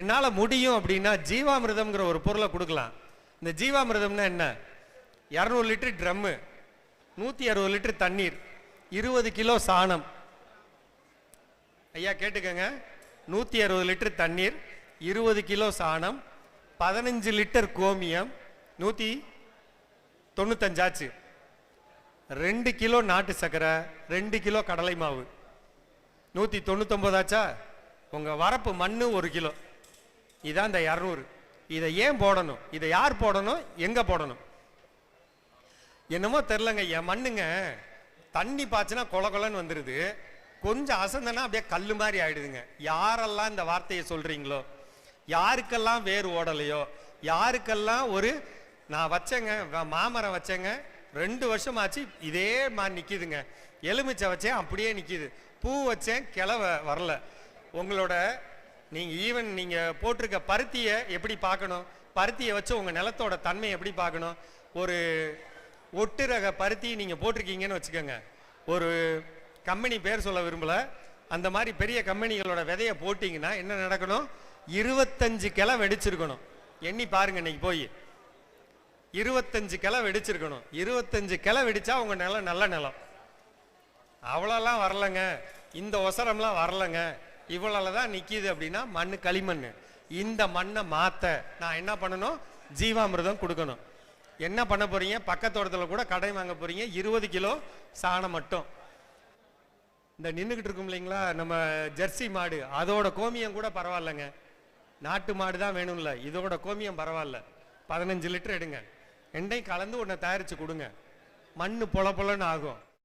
என்னால் முடியும் அப்படின்னா ஜீவாமிரதம்ங்கிற ஒரு பொருளை கொடுக்கலாம். இந்த ஜீவாமிரதம்னா என்ன? இரநூறு லிட்டர் ட்ரம்மு நூற்றி அறுபது லிட்டர் தண்ணீர் இருபது கிலோ சாணம். ஐயா கேட்டுக்கங்க. நூற்றி அறுபது லிட்டர் தண்ணீர் இருபது கிலோ சாணம் பதினஞ்சு லிட்டர் கோமியம் நூற்றி தொண்ணூத்தஞ்சாச்சு. ரெண்டு கிலோ நாட்டு சர்க்கரை ரெண்டு கிலோ கடலை மாவு. நூற்றி தொண்ணூத்தொம்போதாச்சா உங்கள் வரப்பு மண் ஒரு கிலோ. இதான் இந்த இரநூறு இதை ஏன் போடணும்? இதை யார் போடணும்? எங்கே போடணும்? என்னமோ தெரிலங்க என் மண்ணுங்க தண்ணி பாய்ச்சினா கொல கொலன்னு வந்துடுது கொஞ்சம் அசந்தனா அப்படியே கல் மாதிரி ஆயிடுதுங்க. யாரெல்லாம் இந்த வார்த்தையை சொல்கிறீங்களோ யாருக்கெல்லாம் வேர் ஓடலையோ யாருக்கெல்லாம் ஒரு நான் வச்சேங்க மாமரம் வச்சேங்க ரெண்டு வருஷம் ஆச்சு இதே மாதிரி நிற்கிதுங்க எலுமிச்சை வச்சேன் அப்படியே நிற்கிது பூ வச்சேன் கிளவை வரல. உங்களோட நீங்கள் ஈவன் நீங்கள் போட்டிருக்க பருத்தியை எப்படி பார்க்கணும்? பருத்தியை வச்சு உங்கள் நிலத்தோட தன்மை எப்படி பார்க்கணும்? ஒரு ஒட்டு ரக பருத்தி நீங்கள் போட்டிருக்கீங்கன்னு வச்சுக்கோங்க. ஒரு கம்பெனி பேர் சொல்ல விரும்பல. அந்த மாதிரி பெரிய கம்பெனிகளோட விதையை போட்டிங்கன்னா என்ன நடக்கணும்? இருபத்தஞ்சு கிளை வெடிச்சிருக்கணும். எண்ணி பாருங்க இன்னைக்கு போய். இருபத்தஞ்சு கிளை வெடிச்சிருக்கணும். இருபத்தஞ்சு கிளை வெடிச்சா உங்கள் நிலம் நல்ல நிலம். அவ்வளோலாம் வரலங்க. இந்த ஒசரம்லாம் வரலங்க. இவ்வளோ தான் நிற்கிது அப்படின்னா மண் களிமண் இந்த மண்ணை மாற்ற நான் என்ன பண்ணணும்? ஜீவாமிர்தம் கொடுக்கணும். என்ன பண்ண போறீங்க? பக்கத்தோட்டத்தில் கூட கடை வாங்க போறீங்க. இருபது கிலோ சாணம் மட்டும். இந்த நின்றுக்கிட்டு இருக்கும் இல்லைங்களா? நம்ம ஜெர்சி மாடு. அதோட கோமியம் கூட பரவாயில்லைங்க. நாட்டு மாடு தான் வேணும்ல. இதோட கோமியம் பரவாயில்ல. பதினஞ்சு லிட்டர் எடுங்க. ரெண்டையும் கலந்து ஒன்றை தயாரித்து கொடுங்க. மண் பொல பொலன்னு ஆகும்.